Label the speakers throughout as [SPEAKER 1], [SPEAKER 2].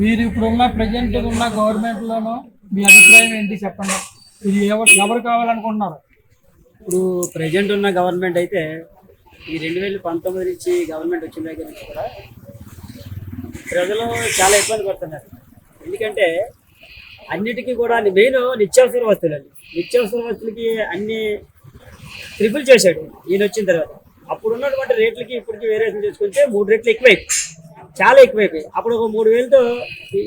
[SPEAKER 1] మీరు ఇప్పుడున్న ప్రజెంట్ ఉన్న గవర్నమెంట్ లోను మీ అభిప్రాయం ఏంటి చెప్పండి? ఇది ఎవరు ఎవరు కావాలనుకుంటున్నారు?
[SPEAKER 2] ఇప్పుడు ప్రజెంట్ ఉన్న గవర్నమెంట్ అయితే ఈ రెండు వేల పంతొమ్మిది నుంచి గవర్నమెంట్ వచ్చిన దగ్గర నుంచి కూడా ప్రజలు చాలా ఇబ్బంది పడుతున్నారు. ఎందుకంటే అన్నిటికీ కూడా మెయిన్ నిత్యావసర వస్తువులు అండి. నిత్యావసర వస్తువులకి అన్ని ట్రిపుల్ చేశాడు ఈయన వచ్చిన తర్వాత. అప్పుడు ఉన్నటువంటి రేట్లకి ఇప్పటికి వేరియేషన్ చేసుకుంటే మూడు రేట్లు ఎక్కువై చాలా ఎక్కువైపోయాయి. అప్పుడు ఒక మూడు వేలతో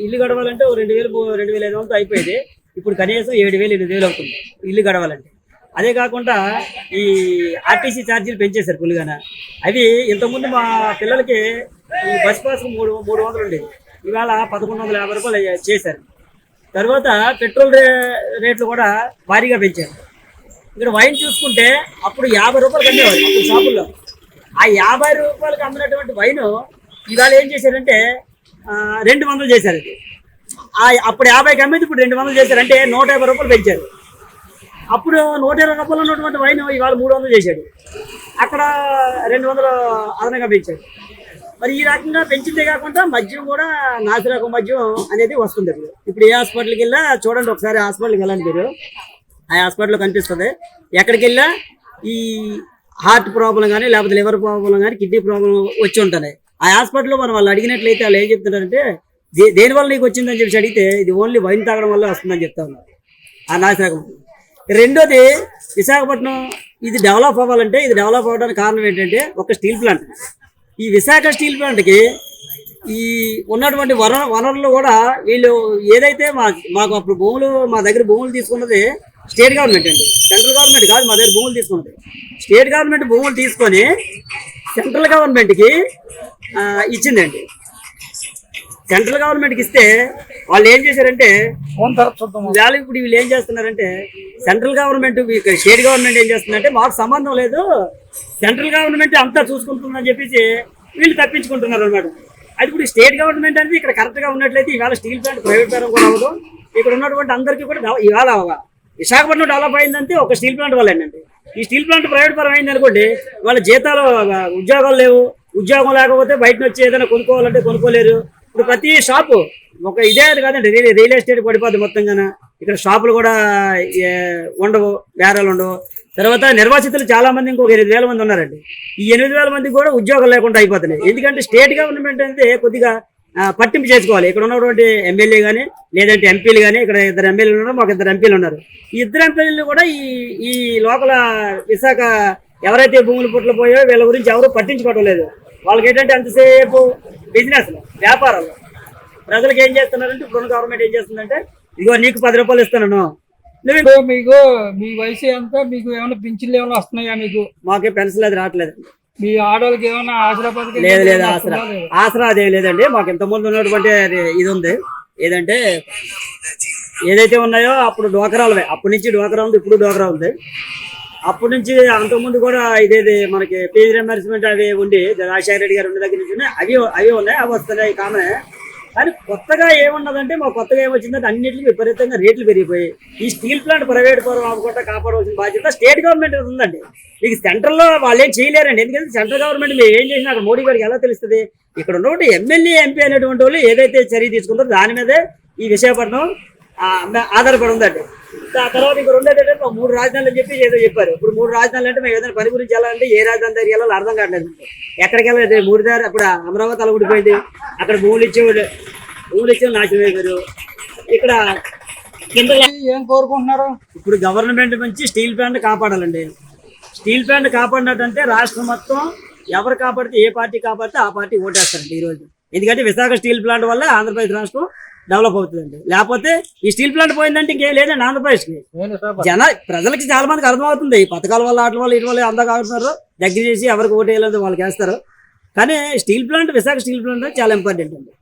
[SPEAKER 2] ఇల్లు గడవాలంటే రెండు వేలు రెండు వేల ఐదు వందలతో అయిపోయేది. ఇప్పుడు కనీసం ఏడు వేలు ఎనిమిది వేలు అవుతుంది ఇల్లు గడవాలంటే. అదే కాకుండా ఈ ఆర్టీసీ ఛార్జీలు పెంచేశారు పులిగాన అవి ఇంతకుముందు మా పిల్లలకి ఈ బస్ పాస్ మూడు మూడు వందలు ఉండేది. ఇవాళ పదకొండు వందల యాభై రూపాయలు చేశారు. తర్వాత పెట్రోల్ రే రేట్లు కూడా భారీగా పెంచారు. ఇక్కడ వైన్ చూసుకుంటే అప్పుడు యాభై రూపాయలు కమ్మేవారు అప్పుడు షాపుల్లో. ఆ యాభై రూపాయలకు అమ్మినటువంటి వైన్ ఇవాళ ఏం చేశారంటే రెండు వందలు చేశారు. ఇది అప్పుడు యాభైకి అమ్మేది ఇప్పుడు రెండు వందలు చేశారు. అంటే నూట యాభై రూపాయలు పెంచారు. అప్పుడు నూట ఇరవై రూపాయలు ఉన్నటువంటి వైన్ ఇవాళ మూడు వందలు చేశాడు. అక్కడ రెండు వందలు అదనంగా పెంచాడు మరి ఈ రకంగా పెంచిందే కాకుండా మద్యం కూడా నాసిరకం మద్యం అనేది వస్తుంది ఇప్పుడు. ఇప్పుడు ఏ హాస్పిటల్కి వెళ్ళా చూడండి ఒకసారి హాస్పిటల్కి వెళ్ళండి మీరు. ఆ హాస్పిటల్లో కనిపిస్తుంది. ఎక్కడికి వెళ్ళా ఈ హార్ట్ ప్రాబ్లం కానీ లేకపోతే లివర్ ప్రాబ్లం కానీ కిడ్నీ ప్రాబ్లం వచ్చి ఉంటుంది. ఆ హాస్పిటల్లో మనం వాళ్ళు అడిగినట్లయితే వాళ్ళు ఏం చెప్తున్నారంటే దే- దేని వల్ల నీకు వచ్చిందని చెప్పి అడిగితే ఇది ఓన్లీ వైన్ తాగడం వల్ల వస్తుందని చెప్తా ఉన్నారు. ఆ నాసిరకం. రెండోది విశాఖపట్నం ఇది డెవలప్ అవ్వాలంటే ఇది డెవలప్ అవ్వడానికి కారణం ఏంటంటే ఒక స్టీల్ ప్లాంట్. ఈ విశాఖ స్టీల్ ప్లాంట్కి ఈ ఉన్నటువంటి వన వనరులు కూడా వీళ్ళు ఏదైతే మా మాకు అప్పుడు భూములు మా దగ్గర భూములు తీసుకున్నది స్టేట్ గవర్నమెంట్ అండి. సెంట్రల్ గవర్నమెంట్ కాదు మా దగ్గర భూములు తీసుకున్నది. స్టేట్ గవర్నమెంట్ భూములు తీసుకొని సెంట్రల్ గవర్నమెంట్కి ఇచ్చిందండి. సెంట్రల్ గవర్నమెంట్కి ఇస్తే వాళ్ళు ఏం చేశారంటే ఇవాళ ఇప్పుడు వీళ్ళు ఏం చేస్తున్నారంటే సెంట్రల్ గవర్నమెంట్ స్టేట్ గవర్నమెంట్ ఏం చేస్తుందంటే మాకు సంబంధం లేదు సెంట్రల్ గవర్నమెంట్ అంతా చూసుకుంటుందని చెప్పేసి వీళ్ళు తప్పించుకుంటున్నారు అనమాట అది ఇప్పుడు స్టేట్ గవర్నమెంట్ అనేది ఇక్కడ కరెక్ట్గా ఉన్నట్లయితే ఇవాళ స్టీల్ ప్లాంట్ ప్రైవేట్ పరం కూడా అవ్వదు. ఇక్కడ ఉన్నటువంటి అందరికీ కూడా ఇవాళ అవ్వ- విశాఖపట్నం డెవలప్ అయిందంటే ఒక స్టీల్ ప్లాంట్ వల్లేనండి ఈ స్టీల్ ప్లాంట్ ప్రైవేట్ పరం అయింది అనుకోండి వాళ్ళ జీతాలు ఉద్యోగాలు లేవు ఉద్యోగం లేకపోతే బయట వచ్చి ఏదైనా కొనుక్కోవాలంటే కొనుక్కోలేరు. ఇప్పుడు ప్రతి షాపు ఒక ఇదే కాదండి రియల్ రియల్ ఎస్టేట్ పడిపోద్ది మొత్తంగాన. ఇక్కడ షాపులు కూడా ఉండవు బేరాలు ఉండవు. తర్వాత నిర్వాసితులు చాలా మంది ఇంకొక ఎనిమిది వేల మంది ఉన్నారండి. ఈ ఎనిమిది వేల మందికి కూడా ఉద్యోగాలు లేకుండా అయిపోతున్నాయి. ఎందుకంటే స్టేట్ గవర్నమెంట్ అంటే కొద్దిగా పట్టింపు చేసుకోవాలి. ఇక్కడ ఉన్నటువంటి ఎమ్మెల్యే కానీ లేదంటే ఎంపీలు కానీ ఇక్కడ ఇద్దరు ఎమ్మెల్యేలు ఉన్నారు మాకు ఇద్దరు ఎంపీలు ఉన్నారు. ఈ ఇద్దరు ఎంపీలు కూడా ఈ ఈ లోకల విశాఖ ఎవరైతే భూములు పుట్ల పోయో వీళ్ళ గురించి ఎవరు పట్టించుకోవడం లేదు. వాళ్ళకి ఏంటంటే ఎంతసేపు బిజినెస్ వ్యాపారాలు ప్రజలకు ఏం చేస్తున్నారంటే ఇప్పుడున్న గవర్నమెంట్ ఏం చేస్తుందంటే ఇదిగో నీకు పది రూపాయలు ఇస్తున్నాను. నువ్వు
[SPEAKER 1] ఇప్పుడు మీకు మీ వయసు ఎంత మీకు ఏమైనా పింఛన్లు ఏమైనా వస్తున్నాయా మీకు?
[SPEAKER 2] మాకే పెన్షన్ అది రావట్లేదు.
[SPEAKER 1] మీ ఆడవాళ్ళకి ఏమైనా ఆసరా పథకం
[SPEAKER 2] లేదు లేదు ఆసరా? ఆసరా అదేం లేదండి. మాకు ఇంతకుముందు ఉన్నటువంటి ఇది ఉంది. ఏదంటే ఏదైతే ఉన్నాయో అప్పుడు డోకరాలవే. అప్పటి నుంచి డోకరా ఉంది ఇప్పుడు డోకరా ఉంది. అప్పటి నుంచి అంతకుముందు కూడా ఇదేది మనకి పేజ్ రిమర్స్మెంట్ అవి ఉండి రాజశేఖర రెడ్డి గారు ఉన్న దగ్గర నుంచి అవి అవి ఉన్నాయి అవి వస్తున్నాయి కామనే. కానీ కొత్తగా ఏమున్నదంటే మా కొత్తగా ఏమొచ్చిందంటే అన్నింటికి విపరీతంగా రేట్లు పెరిగిపోయి ఈ స్టీల్ ప్లాంట్ ప్రైవేట్ పరం అవ్వకుండా కాపాడవలసిన బాధ్యత స్టేట్ గవర్నమెంట్ ఉందండి. మీకు సెంట్రల్లో వాళ్ళు ఏం చేయలేరండి. ఎందుకంటే సెంట్రల్ గవర్నమెంట్ మీరు ఏం చేసినా అక్కడ మోడీ గారికి ఎలా తెలుస్తుంది? ఇక్కడ ఉన్నటువంటి ఎమ్మెల్యే ఎంపీ అనేటువంటి వాళ్ళు ఏదైతే చర్య తీసుకుంటారో దాని మీదే ఈ విశాఖపట్నం ఆధారపడి ఉందండి. ఆ తర్వాత ఇంక రెండోది ఏంటంటే మా మూడు రాజధానులు అని చెప్పి ఏదో చెప్పారు. ఇప్పుడు మూడు రాజధానులు అంటే మేము ఏదైనా పని గురించి వెళ్ళాలంటే ఏ రాజధాని దగ్గరికి వెళ్ళాలో అర్థం కావట్లేదు ఎక్కడికి వెళ్ళలేదు మూడు దారి అప్పుడు అమరావతి అలా ఊడిపోయింది అక్కడ భూములు ఇచ్చేవాళ్ళు భూములు ఇచ్చేవాళ్ళు నాశనం అయిపోయారు ఇక్కడ కింద
[SPEAKER 1] ఏం కోరుకుంటున్నారు?
[SPEAKER 2] ఇప్పుడు గవర్నమెంట్ నుంచి స్టీల్ ప్లాంట్ కాపాడాలండి. స్టీల్ ప్లాంట్ కాపాడినట్టంటే రాష్ట్రం మొత్తం ఎవరు కాపాడితే ఏ పార్టీ కాపాడితే ఆ పార్టీ ఓటేస్తారండి ఈరోజు. ఎందుకంటే విశాఖ స్టీల్ ప్లాంట్ వల్ల ఆంధ్రప్రదేశ్ రాష్ట్రం డెవలప్ అవుతుందండి. లేకపోతే ఈ స్టీల్ ప్లాంట్ పోయిందంటే ఇంకేం లేదండి ఆంధ్రప్రదేశ్కి. జన ప్రజలకి చాలా మందికి అర్థమవుతుంది. ఈ పథకాల వల్ల వాటి వల్ల ఇటు వల్ల అందాక ఆడుతున్నారు దగ్గర చేసి ఎవరికి ఓటు వేయాలని వాళ్ళకి వేస్తారు కానీ steel plant Visakha steel plant చాలా ఇంపార్టెంట్ అండి.